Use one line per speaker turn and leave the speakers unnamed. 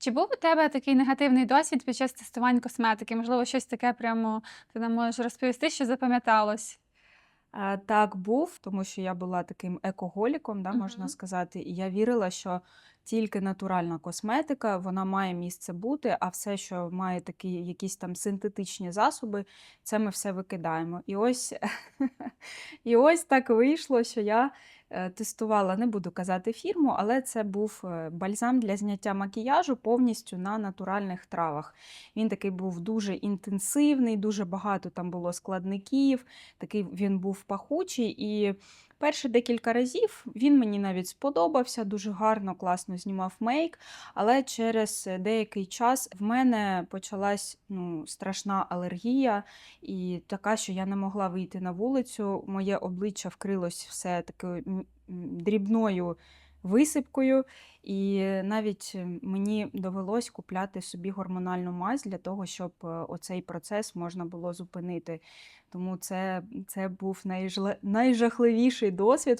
Чи був у тебе такий негативний досвід під час тестувань косметики? Можливо, щось таке прямо ти нам можеш розповісти, що запам'яталось?
Е, Так, був, тому що я була таким екоголіком, да, можна
Мгм.
сказати, і я вірила, що тільки натуральна косметика, вона має місце бути, а все, що має такі якісь там синтетичні засоби, це ми все викидаємо. І ось, і ось так вийшло, що я е, тестувала, не буду казати фірму, але це був е, бальзам для зняття макіяжу повністю на натуральних травах. Він такий був дуже інтенсивний, дуже багато там було складників такий він був пахучий. І перші декілька разів він мені навіть сподобався, дуже гарно, класно знімав мейк. Але через деякий час в мене почалась ну, страшна алергія, і така, що я не могла вийти на вулицю. Моє обличчя вкрилось все такою дрібною. Висипкою, і навіть мені довелось купляти собі гормональну мазь для того, щоб е, оцей процес можна було зупинити. Тому це, це був найжахливіший досвід.